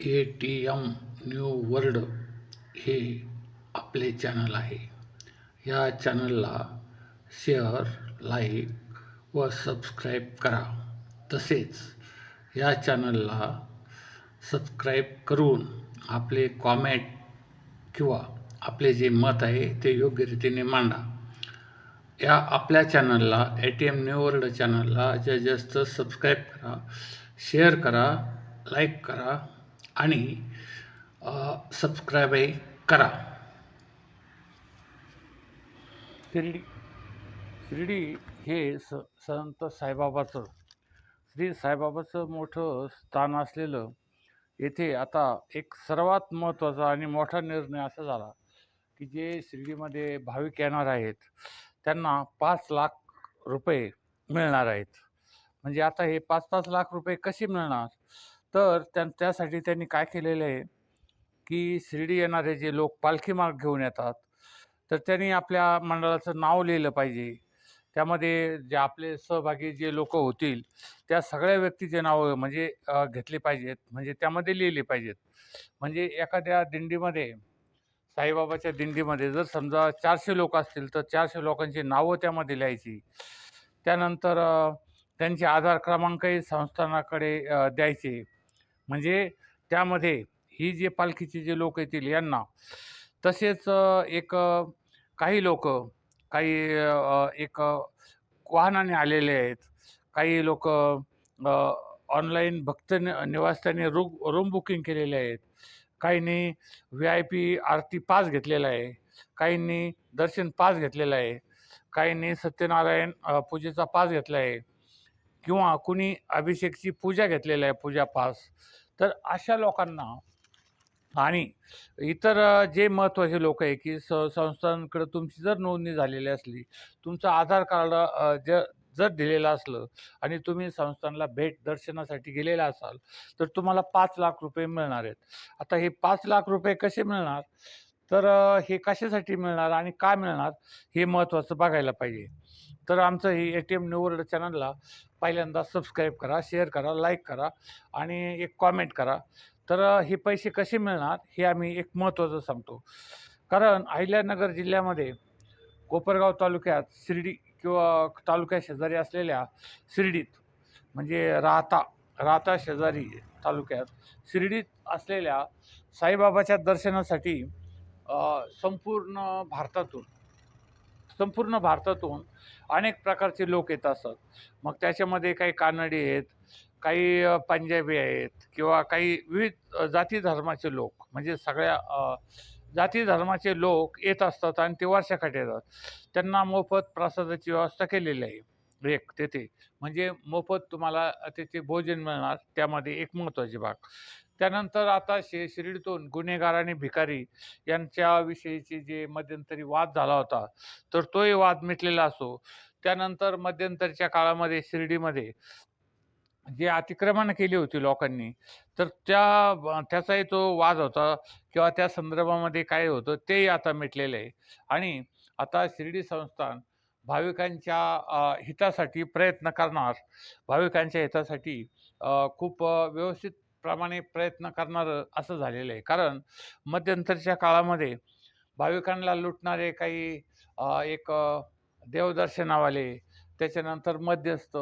A T M new world हे आपले channel आहे. या चॅनलला शेअर लाईक व सबस्क्राईब करा. तसेच या चॅनलला सबस्क्राईब करून आपले कॉमेंट किंवा आपले जे मत आहे ते योग्य रीतीने मांडा. या आपल्या चॅनलला A T M new world चॅनलला जास्तीत जास्त सबस्क्राईब करा शेअर करा लाईक करा. आणि सबस्क्राईबही करा. शिर्डी शिर्डी हे स संत साईबाबाचं श्री साईबाबाचं मोठं स्थान असलेलं येथे आता एक सर्वात महत्त्वाचा आणि मोठा निर्णय असा झाला की जे शिर्डीमध्ये भाविक येणार आहेत त्यांना पाच लाख रुपये मिळणार आहेत. म्हणजे आता हे पाच पाच लाख रुपये कसे मिळणार? तर त्या त्यासाठी त्यांनी काय केलेलं आहे की शिर्डी येणारे जे लोक पालखी मार्ग घेऊन येतात तर त्यांनी आपल्या मंडळाचं नाव लिहिलं पाहिजे. त्यामध्ये जे आपले सहभागी जे लोक होतील त्या सगळ्या व्यक्तीचे नावं म्हणजे घेतली पाहिजेत. म्हणजे त्यामध्ये लिहिले पाहिजेत. म्हणजे एखाद्या दिंडीमध्ये साईबाबाच्या दिंडीमध्ये जर समजा चारशे लोक असतील तर चारशे लोकांची नावं त्यामध्ये लिहायची. त्यानंतर त्यांचे आधार क्रमांकही संस्थानाकडे द्यायचे. म्हणजे त्यामध्ये ही जे पालखीचे जे लोक येतील यांना तसेच एक काही लोक काही एक वाहनाने आलेले आहेत. काही लोक ऑनलाईन भक्त नि निवासस्थानी रू रूम बुकिंग केलेले आहेत. काहींनी V I P Aarti pass घेतलेला आहे. काहींनी दर्शन पास घेतलेला आहे. काहींनी सत्यनारायण पूजेचा पास घेतला आहे. किंवा कुणी अभिषेकची पूजा घेतलेली आहे पूजा पास. तर अशा लोकांना आणि इतर जे महत्त्वाचे लोक आहे की स संस्थांकडं तुमची जर नोंदणी झालेली असली तुमचं आधार कार्ड ज जर दिलेलं असलं आणि तुम्ही संस्थानला भेट दर्शनासाठी गेलेला असाल तर तुम्हाला पाच लाख रुपये मिळणार आहेत. आता हे पाच लाख रुपये कसे मिळणार? तर हे कशासाठी मिळणार आणि काय मिळणार हे महत्त्वाचं बघायला पाहिजे. तर आमचं हे A T M new world चॅनलला पहिल्यांदा सबस्क्राईब करा शेअर करा लाईक करा आणि एक कॉमेंट करा. तर हे पैसे कसे मिळणार हे आम्ही एक महत्त्वाचं सांगतो. कारण अहिल्यानगर जिल्ह्यामध्ये कोपरगाव तालुक्यात शिर्डी किंवा तालुक्या शेजारी असलेल्या शिर्डीत म्हणजे राहता राहता शेजारी तालुक्यात शिर्डीत असलेल्या साईबाबाच्या दर्शनासाठी संपूर्ण भारतातून संपूर्ण भारतातून अनेक प्रकारचे लोक येत असतात मग त्याच्यामध्ये काही कानडी आहेत काही पंजाबी आहेत किंवा काही विविध जाती धर्माचे लोक. म्हणजे सगळ्या जाती धर्माचे लोक येत असतात आणि ते वर्षाकाठी येतात. त्यांना मोफत प्रसादाची व्यवस्था केलेली आहे. एक तेथे. म्हणजे मोफत तुम्हाला त्याचे भोजन मिळणार. त्यामध्ये एक महत्त्वाची भाग. त्यानंतर आता शे शिर्डीतून गुन्हेगार आणि भिकारी यांच्याविषयीचे जे मध्यंतरी वाद झाला होता तर तोही वाद मिटलेला असो. त्यानंतर मध्यंतरीच्या काळामध्ये शिर्डीमध्ये जे अतिक्रमण केली होती लोकांनी तर त्या त्याचाही तो वाद होता किंवा त्या संदर्भामध्ये काय होतं तेही आता मिटलेलं आहे. आणि आता शिर्डी संस्थान भाविकांच्या हितासाठी प्रयत्न करणार. भाविकांच्या हितासाठी खूप व्यवस्थित प्रमाणे प्रयत्न करणारं असं झालेलं आहे. कारण मध्यंतरच्या काळामध्ये भाविकांना लुटणारे काही एक देवदर्शनावाले त्याच्यानंतर मध्यस्थ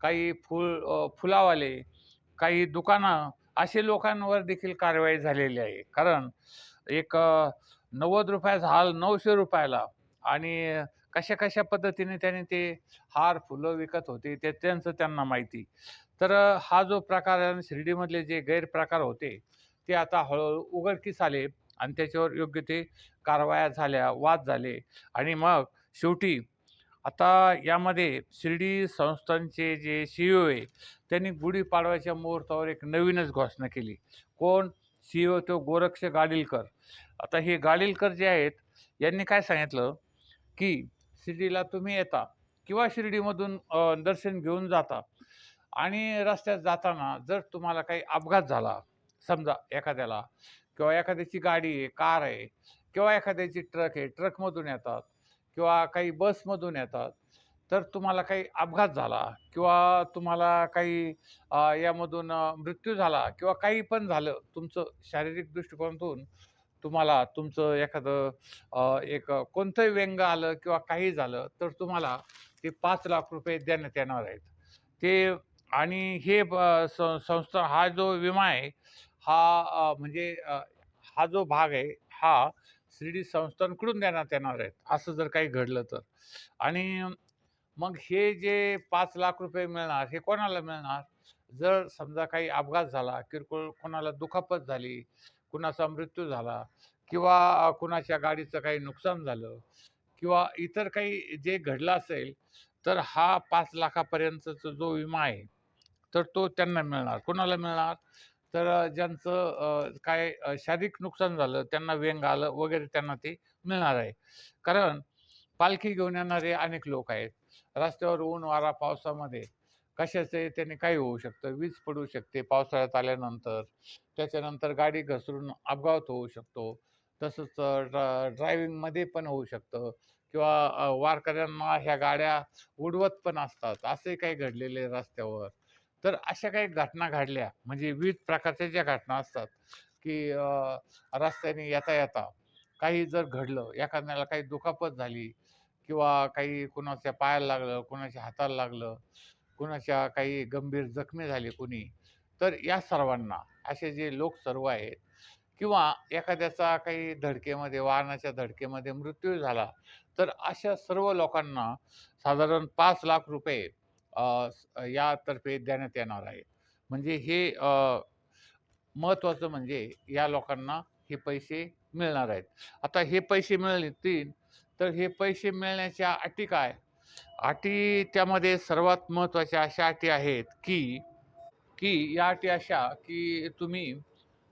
काही फुल फुलावाले काही दुकानं असे लोकांवर देखील कारवाई झालेली आहे. कारण एक नव्वद रुपयाचा हाल नऊशे रुपयाला आणि कशा कशा पद्धतीने त्याने ते हार फुलं विकत होते ते त्यांचं त्यांना माहिती. तर हा जो प्रकार आहे शिर्डीमधले जे गैरप्रकार होते ते आता हळूहळू उघडकीस आले आणि त्याच्यावर योग्य ते कारवाया झाल्या वाद झाले. आणि मग शेवटी आता यामध्ये शिर्डी संस्थांचे जे सी ओ आहे त्यांनी गुढीपाडव्याच्या मुहूर्तावर एक नवीनच घोषणा केली. कोण? सी ओ तो गोरक्ष गाडीलकर. आता हे गाडीलकर जे आहेत यांनी काय सांगितलं? की शिर्डीला तुम्ही येता किंवा शिर्डीमधून दर्शन घेऊन जाता. आणि रस्त्यात जाताना जर तुम्हाला काही अपघात झाला समजा एखाद्याला किंवा एखाद्याची गाडी आहे कार आहे किंवा एखाद्याची ट्रक आहे ट्रकमधून येतात किंवा काही बसमधून येतात तर तुम्हाला काही अपघात झाला किंवा तुम्हाला काही यामधून मृत्यू झाला किंवा काही पण झालं तुमचं शारीरिक दृष्टिकोनातून तुम्हाला तुमचं एखादं एक कोणतंही व्यंग आलं किंवा काही झालं तर तुम्हाला ते पाच लाख रुपये देण्यात येणार आहेत. ते आणि हे ब- संस्था हा जो विमा आहे हा म्हणजे हा जो भाग आहे हा शिर्डी संस्थांकडून देण्यात येणार आहेत असं जर काही घडलं तर. आणि मग हे जे पाच लाख रुपये मिळणार हे कोणाला मिळणार? जर समजा काही अपघात झाला किरकोळ कोणाला दुखापत झाली कुणाचा मृत्यू झाला किंवा कुणाच्या गाडीचं काही नुकसान झालं किंवा इतर काही जे घडलं असेल तर हा पाच लाखापर्यंतचा जो विमा आहे तर तो त्यांना मिळणार. कोणाला मिळणार? तर ज्यांचं काय शारीरिक नुकसान झालं त्यांना व्यंग आलं वगैरे त्यांना ते मिळणार आहे. कारण पालखी घेऊन येणारे अनेक लोक आहेत. रस्त्यावर ऊन वारा पावसामध्ये कशाचे त्याने काही होऊ शकतं. वीज पडू शकते पावसाळ्यात आल्यानंतर. त्याच्यानंतर गाडी घसरून अपघात होऊ शकतो. तसंच ड्रा ड्रायव्हिंगमध्ये पण होऊ शकतं किंवा वारकऱ्यांना ह्या गाड्या उडवत पण असतात. असे काही घडलेले रस्त्यावर. तर अशा काही घटना घडल्या. म्हणजे विविध प्रकारच्या ज्या घटना असतात की रस्त्याने येता येता काही जर घडलं एखाद्याला काही दुखापत झाली किंवा काही कुणाच्या पायाला लागलं कुणाच्या हाताला लागलं कुणाच्या काही गंभीर जखमी झाले कुणी तर या सर्वांना असे जे लोक सर्व आहेत किंवा एखाद्याचा काही धडकेमध्ये वाहनाच्या धडकेमध्ये मृत्यू झाला तर अशा सर्व लोकांना साधारण पाच लाख रुपये यातर्फे देण्यात येणार आहे. म्हणजे हे महत्त्वाचं म्हणजे या लोकांना हे पैसे मिळणार आहेत. आता हे पैसे मिळतील तर हे पैसे मिळण्याच्या अटी काय? अटी त्यामध्ये सर्वात महत्त्वाच्या अशा अटी आहेत की की या अटी अशा की तुम्ही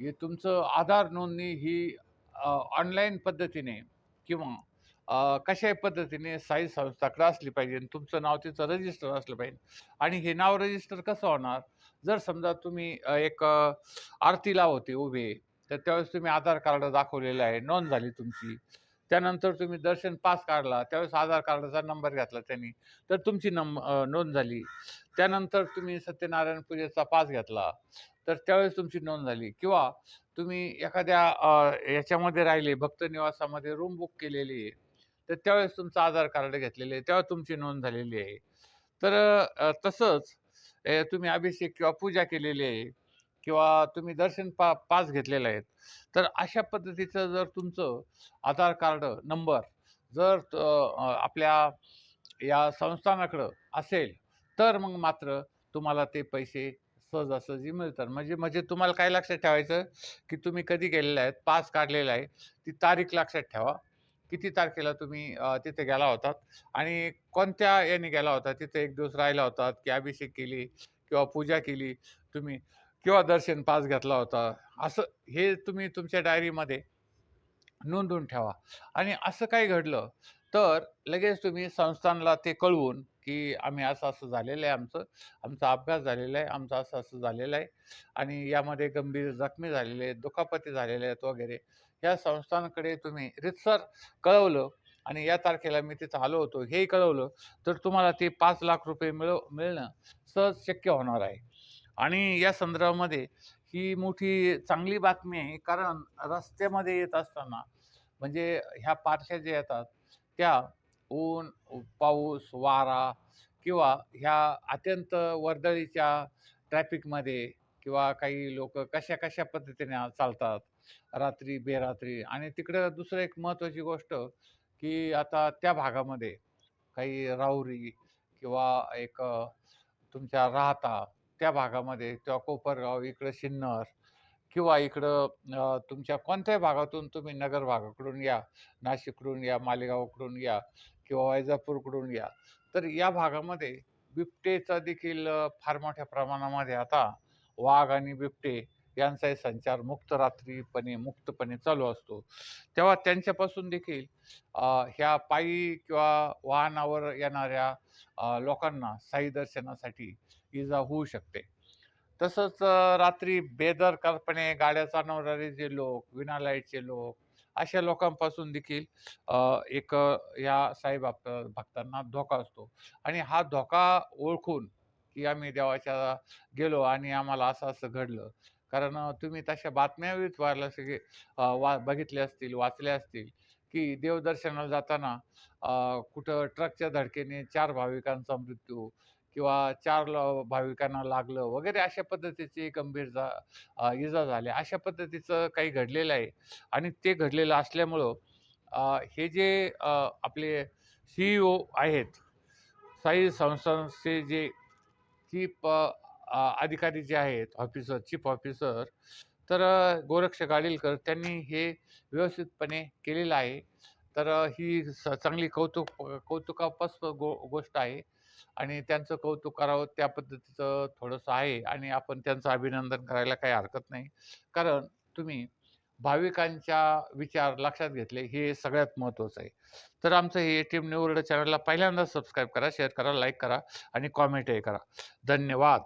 हे तुमचं आधार नोंदणी ही ऑनलाईन पद्धतीने किंवा कशाही पद्धतीने साई संस्थाकडे असली पाहिजे तुमचं नाव तिचं रजिस्टर असलं पाहिजे. आणि हे नाव रजिस्टर कसं होणार? जर समजा तुम्ही एक आरतीला होते उभे तर त्यावेळेस तुम्ही आधार कार्ड दाखवलेलं आहे नोंद झाली तुमची. त्यानंतर तुम्ही दर्शन पास काढला त्यावेळेस आधार कार्डाचा नंबर घेतला त्यांनी तर तुमची नंब नोंद झाली. त्यानंतर तुम्ही सत्यनारायण पूजेचा पास घेतला तर त्यावेळेस तुमची नोंद झाली. किंवा तुम्ही एखाद्या याच्यामध्ये राहिले भक्त निवासामध्ये रूम बुक केलेली आहे तर त्यावेळेस तुमचं आधार कार्ड घेतलेलं आहे तेव्हा तुमची नोंद झालेली आहे. तर तसंच तुम्ही अभिषेक किंवा पूजा केलेली आहे किंवा तुम्ही दर्शन पा पास घेतलेला आहे तर अशा पद्धतीचं जर तुमचं आधार कार्ड नंबर जर त- आपल्या या संस्थानाकडं असेल तर मग मात्र तुम्हाला ते पैसे सहजासहजी मिळतात. म्हणजे म्हणजे तुम्हाला काय लक्षात ठेवायचं की तुम्ही कधी गेलेला आहेत पास काढलेला आहे ती तारीख लक्षात ठेवा. किती तारखेला तुम्ही तिथे गेला होतात? आणि कोणत्या याने गेला होता? तिथे एक दिवस राहिला होतात की अभिषेक केली किंवा पूजा केली तुम्ही किंवा दर्शन पास घेतला होता? असं हे तुम्ही तुमच्या डायरीमध्ये नोंदवून ठेवा. आणि असं काही घडलं? तर लगेच तुम्ही संस्थानला ते कळवून की आम्ही असं असं झालेलं आहे आमचं आमचा अपघात झालेला आहे आमचं असं असं झालेलं आहे आणि यामध्ये गंभीर जखमी झालेले आहेत दुखापती झालेल्या आहेत वगैरे. या संस्थांकडे तुम्ही रितसर कळवलं आणि या तारखेला मी तिथं आलो होतो हेही कळवलं तर तुम्हाला ते पाच लाख रुपये मिळव मिळणं सहज शक्य होणार आहे. आणि या संदर्भामध्ये ही मोठी चांगली बातमी आहे कारण रस्त्यामध्ये येत असताना म्हणजे ह्या पारख्या ज्या येतात त्या ऊन पाऊस वारा किंवा ह्या अत्यंत वर्दळीच्या ट्रॅफिकमध्ये किंवा काही लोक कशा कशा पद्धतीने चालतात रात्री बेरात्री आणि तिकडं दुसरं एक महत्त्वाची गोष्ट की आता त्या भागामध्ये काही राहुरी किंवा एक तुमच्या राहता त्या भागामध्ये किंवा कोपरगाव इकडं सिन्नर किंवा इकडं तुमच्या कोणत्याही भागातून तुम्ही नगर भागाकडून या नाशिककडून या मालेगावकडून या किंवा वैजापूरकडून या तर या भागामध्ये बिबटेचा देखील फार मोठ्या प्रमाणामध्ये आता वाघ आणि बिबटे यांचाही संचार मुक्त रात्रीपणे मुक्तपणे चालू असतो. तेव्हा त्यांच्यापासून देखील ह्या पायी किंवा वाहनावर येणाऱ्या लोकांना साई दर्शनासाठी इजा होऊ शकते. तसंच रात्री बेदरकारपणे गाड्या चालवणारे जे लोक विना लाईटचे लोक अशा लोकांपासून देखील एक या साई भक्तांना धोका असतो. आणि हा धोका ओळखून की आम्ही देवाच्या गेलो आणि आम्हाला असं असं घडलं. कारण तुम्ही तशा बातम्या वारल्या सगळे वा बघितल्या असतील वाचल्या असतील की देवदर्शनाला जाताना कुठं ट्रकच्या धडकेने चार भाविकांचा मृत्यू किंवा चार ल भाविकांना लागलं वगैरे अशा पद्धतीची गंभीर जा इजा झाल्या अशा पद्धतीचं काही घडलेलं आहे आणि ते घडलेलं असल्यामुळं हे जे आपले सी ई ओ आहेत साई संस्थांचे जे चीफ अधिकारी जे आहेत ऑफिसर चीफ ऑफिसर तर गोरक्ष गाडीलकर त्यांनी हे व्यवस्थितपणे केलेलं आहे. तर ही स चांगली कौतुक कौतुकापास गो गोष्ट आहे आणि त्यांचं कौतुक करावं त्या पद्धतीचं थोडंसं आहे आणि आपण त्यांचं अभिनंदन करायला काही हरकत नाही. कारण तुम्ही भाविकांच्या विचार लक्षात घेतले हे सगळ्यात महत्त्वाचं आहे. तर आमचं हे A T M new world चॅनलला पहिल्यांदा सबस्क्राईब करा शेअर करा लाईक करा आणि कॉमेंटही करा. धन्यवाद.